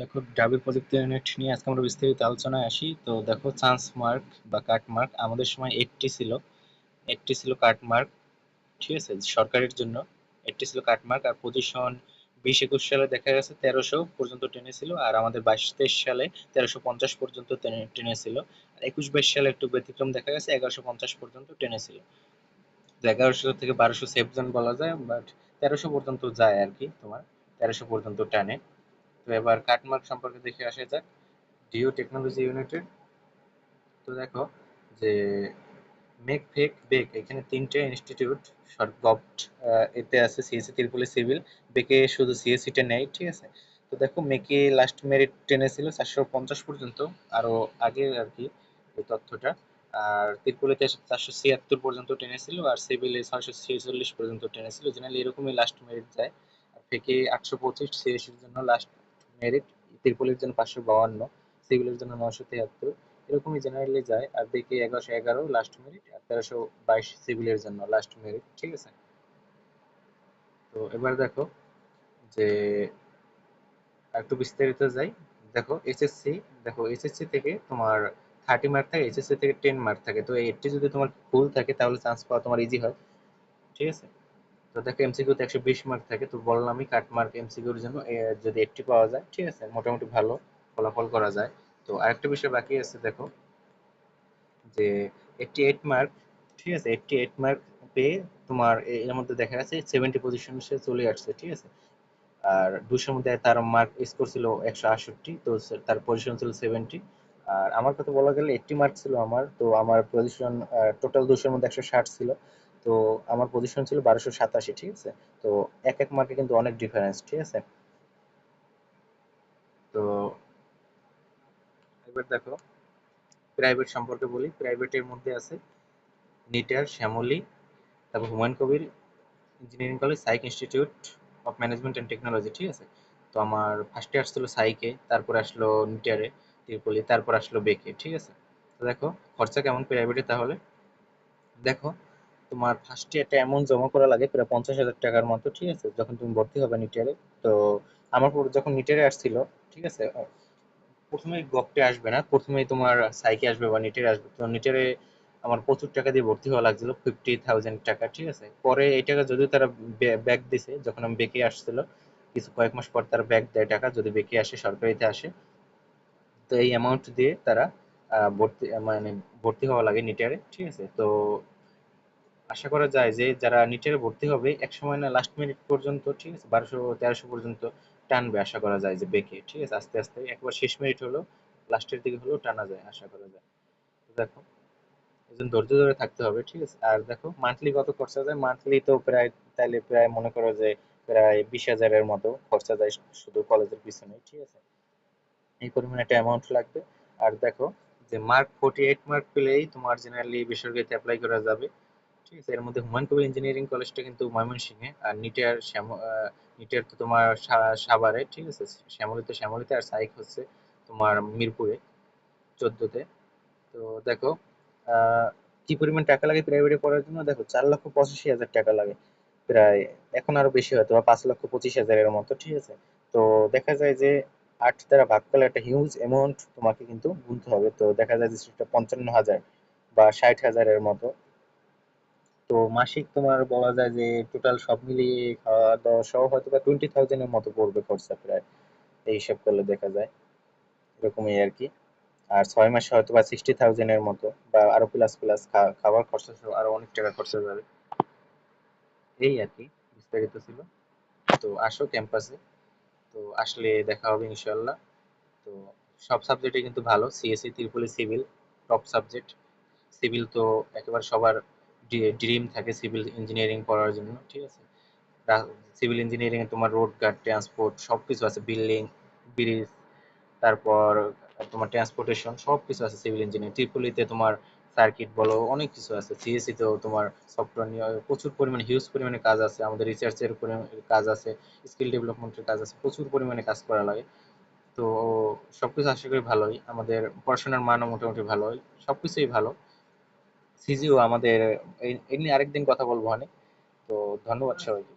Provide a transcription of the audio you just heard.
দেখো ডাবল প্রযুক্তি ইউনিট নিয়ে আজকে আমরা বিস্তারিত আলোচনায় আসি। তো দেখো চান্স মার্ক বা কাট মার্ক আমাদের সময় এইটটি ছিল। এইটটি ছিল কাট মার্ক ঠিক আছে? সরকারের জন্য এইটটি ছিল কাট মার্ক আর পজিশন বিশ একুশ সালে দেখা গেছে তেরোশো পর্যন্ত টেনেছিল আর আমাদের বাইশ তেইশ সালে তেরোশো পঞ্চাশ পর্যন্ত টেনে- টেনেছিল আর একুশ বাইশ সালে একটু ব্যতিক্রম দেখা গেছে, এগারোশো পঞ্চাশ পর্যন্ত টেনেছিল তো এগারোশো থেকে বারোশো সেফ জোন বলা যায় বাট তেরোশো পর্যন্ত যায় আর কি তোমার, তেরোশো পর্যন্ত টানে। তো এবার কাটমার্ক সম্পর্কে দেখে আসা যাক। ডিও টেকনোলজি ইউনিটেড তো দেখো যে মেক ফেক বেক এখানে তিনটে ইনস্টিটিউট গভট এতে আছে সিএসসি ত্রিপুলি সিভিল বেকে শুধু সিএসসিটা নেই, ঠিক আছে? তো দেখো মেকে লাস্ট মেরিট টেনেছিল চারশো পঞ্চাশ পর্যন্ত, আরও আগে আর কি এই তথ্যটা। আর ত্রিপুলিতে চারশো ছিয়াত্তর পর্যন্ত টেনেছিল আর সিভিলে ছয়শো ছেচল্লিশ পর্যন্ত টেনেছিল জেনারেলি এরকমই লাস্ট মেরিট যায়। আর ফেকে আটশো পঁচিশ সিএসসির জন্য লাস্ট মেরিট ত্রিপুলির জন্য পাঁচশো বাউান্ন সিভিলের জন্য নশো তিয়াত্তর, এরকমই জেনারেলি যায়। আর বেকে এগারোশো এগারো লাস্ট মেরিট আর তেরোশো বাইশ সিভিলের জন্য লাস্ট মেরিট ঠিক আছে? তো এবার দেখো যে একটু বিস্তারিত যাই। দেখো এসএসসি দেখো এসএসসি থেকে তোমার থার্টি মার্ক থাকে এইচএসসি থেকে টেন মার্ক থাকে। তো এইটটি যদি তোমার ফুল থাকে, তাহলে চান্স পাওয়া তোমার ইজি হয়। ঠিক আছে? তো দেখো এমসিকিউতে একশো বিশ মার্ক থাকে, তো বললামই কাট মার্ক এমসিকিউর জন্য যদি এইটটি পাওয়া যায়, ঠিক আছে, মোটামুটি ভালো ফলাফল করা যায়। তো আরেকটা বিষয় বাকি আছে, দেখো, যে এইটটি এইট মার্ক ঠিক আছে এইটটি এইট মার্ক পেয়ে তোমার এর মধ্যে দেখা যাচ্ছে সেভেন্টি পজিশন সে চলে আসছে, ঠিক আছে। আর দুশোর মধ্যে তার মার্ক স্কোর ছিল একশো আটষট্টি, তো তার পজিশন ছিল সেভেন্টি আর আমার কথা বলা গেলে এইটটি মার্ক ছিল আমার, তো আমার পজিশন টোটাল দুশোর মধ্যে একশো ষাট ছিল। তো আমার পজিশন ছিল বারোশো সাতাশি, ঠিক আছে? তো এক এক মার্কে কিন্তু অনেক ডিফারেন্স ঠিক আছে? তো এবার দেখো প্রাইভেট সম্পর্কে বলি। প্রাইভেটের মধ্যে আছে নিটার, শ্যামলী, তারপর Humayun Kabir engineering college SAIC institute of management and technology ঠিক আছে? তো আমার ফার্স্টে আসছিল সাইকে তারপর আসলো নিটারে, তিরপলি, তারপর আসলো বেকে ঠিক আছে? তো দেখো, খরচা কেমন প্রাইভেটে তাহলে? দেখো তোমার ফার্স্টে একটা অ্যামাউন্ট জমা করা লাগে প্রায় পঞ্চাশ হাজার টাকার মতো, ঠিক আছে? যখন তুমি ভর্তি হবে নিটারে তো আমার যখন নিটারে আসছিল, ঠিক আছে? প্রথমেই গপটে আসবে না, প্রথমেই তোমার সাইকে আসবে বা নিটের আসবে। তো নিটেরে আমার প্রচুর টাকা দিয়ে ভর্তি হওয়া লাগছিল ফিফটি থাউজেন্ড টাকা, ঠিক আছে? পরে এই টাকা যদিও তারা ব্যাক দিছে, যখন আমি বেঁকে আসছিল, কিছু কয়েক মাস পর তারা ব্যাক দেয় টাকা, যদি বেঁকে আসে, সরকারিতে আসে। তো এই অ্যামাউন্ট দিয়ে তারা ভর্তি মানে ভর্তি হওয়া লাগে নিটারে ঠিক আছে? তো আশা করা যায় যে যারা নিটেরে ভর্তি হবে, এক সময় না লাস্ট মিনিট পর্যন্ত, ঠিক আছে, বারোশো, তেরোশো পর্যন্ত টানবে আশা করা যায় যে বেঁকে, ঠিক আছে, আস্তে আস্তে একবার শেষ মিনিট হলো লাস্টের দিকে হলেও টানা যায় আশা করা যায়। দেখো, এই জন্য ধৈর্য ধরে থাকতে হবে, ঠিক আছে, আর দেখো মান্থলি কত খরচা যায় মান্থলি তো প্রায়, তাইলে প্রায় মনে করো যে প্রায় বিশ হাজারের মতো খরচা যায় শুধু কলেজের পিছনে, ঠিক আছে। এই পরিমাণে একটা অ্যামাউন্ট লাগবে। আর দেখো যে মার্ক ফোর্টি এইট মার্ক পেলেই তোমার জেনারেলি বেসরকারিতে অ্যাপ্লাই করা যাবে। ঠিক আছে, এর মধ্যে হুমায়ুন কবির ইঞ্জিনিয়ারিং কলেজটা কিন্তু ময়মনসিংহে, আর নিটের নিটের তো তোমার সাভারে, ঠিক আছে, শ্যামলীতে শ্যামলীতে আর সাইক হচ্ছে তোমার মিরপুরে, চোদ্দতে। তো দেখো কি পরিমাণ টাকা লাগে প্রাইভেটে পড়ার জন্য? দেখো, চার লক্ষ পঁচাশি হাজার টাকা লাগে প্রায়, এখন আরও বেশি হয়তো, বা পাঁচ লক্ষ পঁচিশ হাজারের মতো, ঠিক আছে। তো দেখা যায় যে আট দ্বারা ভাগ করলে একটা হিউজ অ্যামাউন্ট তোমাকে কিন্তু গুনতে হবে। তো দেখা যায় যে সেটা পঞ্চান্ন হাজার বা ষাট হাজারের মতো। তো মাসিক তোমার বলা যায় যে টোটাল সব মিলিয়ে খাওয়া দাওয়া সহ হয়তো বা টোয়েন্টি থাউজেন্ডের মতো পড়বে খরচা প্রায়। এই হিসাব করলে দেখা যায়। এরকমই আর কি। আর ছয় মাসে হয়তো বা সিক্সটি থাউজেন্ডের মতো বা আরও প্লাস প্লাস খাবার খরচা সহ আরও অনেক টাকা খরচা যাবে। এই আর কি, বিস্তারিত ছিল। তো আসো ক্যাম্পাসে তো আসলে দেখা হবে ইনশাল্লাহ তো সব সাবজেক্টে কিন্তু ভালো। CSC triple E civil top subject civil তো একেবারে সবার ড্রিম থাকে সিভিল ইঞ্জিনিয়ারিং পড়ার জন্য, ঠিক আছে? সিভিল ইঞ্জিনিয়ারিং এ তোমার রোড গার্ড, ট্রান্সপোর্ট, সবকিছু আছে, বিল্ডিং, ব্রিজ, তারপর তোমার ট্রান্সপোর্টেশন, সবকিছু আছে সিভিল ইঞ্জিনিয়ারিং। ত্রিপলিতে তোমার সার্কিট বলো, অনেক কিছু আছে। সিএসসি তেও তোমার সফটওয়্যার নিয়ে প্রচুর পরিমাণে হিউজ পরিমাণে কাজ আছে। আমাদের রিসার্চের কাজ আছে স্কিল ডেভেলপমেন্টের কাজ আছে, প্রচুর পরিমাণে কাজ করা লাগে। তো, সবকিছু আশা করি ভালোই। আমাদের পড়াশোনার মানও মোটামুটি ভালোই, সবকিছুই ভালো। সিজিও আমাদের এই নিয়ে আরেকদিন কথা বলব অনেক তো ধন্যবাদ সবাইকে।